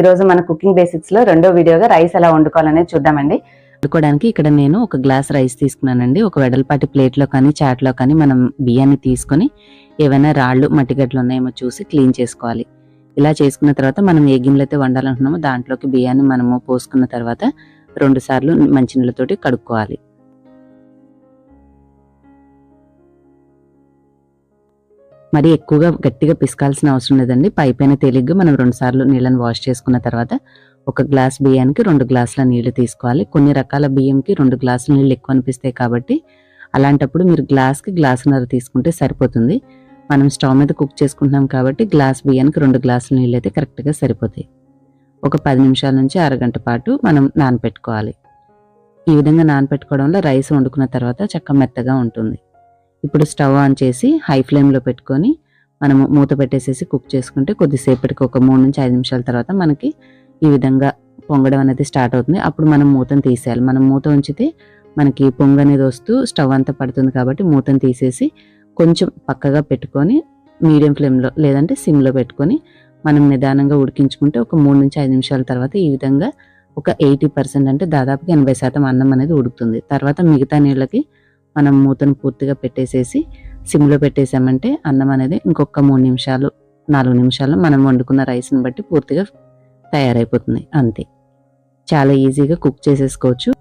ఈరోజు మన కుకింగ్ బేసిక్స్లో రెండో వీడియోగా రైస్ ఎలా వండుకోవాలనేది చూద్దామండి. వండుకోవడానికి ఇక్కడ నేను ఒక గ్లాస్ రైస్ తీసుకున్నానండి. ఒక వెడల్పాటి ప్లేట్లో కానీ చాట్లో కానీ మనం బియ్యాన్ని తీసుకొని ఏవైనా రాళ్ళు మట్టిగడ్డలు ఉన్నాయేమో చూసి క్లీన్ చేసుకోవాలి. ఇలా చేసుకున్న తర్వాత మనం ఏ గిన్నెలు అయితే వండాలనుకున్నామో దాంట్లోకి బియ్యాన్ని మనము పోసుకున్న తర్వాత రెండు సార్లు మంచినీళ్ళతోటి కడుక్కోవాలి. మరి ఎక్కువగా గట్టిగా పిసకాల్సిన అవసరం లేదండి. పై పైన తేలిగ్గా మనం రెండుసార్లు నీళ్ళని వాష్ చేసుకున్న తర్వాత ఒక గ్లాస్ బియ్యానికి రెండు గ్లాసుల నీళ్ళు తీసుకోవాలి. కొన్ని రకాల బియ్యంకి రెండు గ్లాసుల నీళ్ళు ఎక్కువ అనిపిస్తాయి కాబట్టి అలాంటప్పుడు మీరు గ్లాస్కి గ్లాసున్నర తీసుకుంటే సరిపోతుంది. మనం స్టవ్ మీద కుక్ చేసుకుంటున్నాం కాబట్టి గ్లాస్ బియ్యానికి రెండు గ్లాసుల నీళ్ళు అయితే కరెక్ట్గా సరిపోతాయి. ఒక పది నిమిషాల నుంచి అరగంట పాటు మనం నానపెట్టుకోవాలి. ఈ విధంగా నానపెట్టుకోవడం వల్ల రైస్ వండుకున్న తర్వాత చక్క మెత్తగా ఉంటుంది. ఇప్పుడు స్టవ్ ఆన్ చేసి హై ఫ్లేమ్లో పెట్టుకొని మనము మూత పెట్టేసేసి కుక్ చేసుకుంటే కొద్దిసేపటికి ఒక మూడు నుంచి ఐదు నిమిషాల తర్వాత మనకి ఈ విధంగా పొంగడం అనేది స్టార్ట్ అవుతుంది. అప్పుడు మనం మూతను తీసేయాలి. మనం మూత ఉంచితే మనకి పొంగు అనేది వస్తూ స్టవ్ అంతా పడుతుంది కాబట్టి మూతను తీసేసి కొంచెం పక్కగా పెట్టుకొని మీడియం ఫ్లేమ్లో లేదంటే సిమ్లో పెట్టుకొని మనం నిదానంగా ఉడికించుకుంటే ఒక మూడు నుంచి ఐదు నిమిషాల తర్వాత ఈ విధంగా ఒక ఎయిటీ పర్సెంట్ అంటే దాదాపుగా ఎనభై శాతం అన్నం అనేది ఉడుకుతుంది. తర్వాత మిగతా నీళ్ళకి మనం మూతను పూర్తిగా పెట్టేసేసి సిమ్లో పెట్టేసామంటే అన్నం అనేది ఇంకొక మూడు నిమిషాలు నాలుగు నిమిషాలు మనం వండుకున్న రైస్ని బట్టి పూర్తిగా తయారైపోతుంది అంతే. చాలా ఈజీగా కుక్ చేసేసుకోవచ్చు.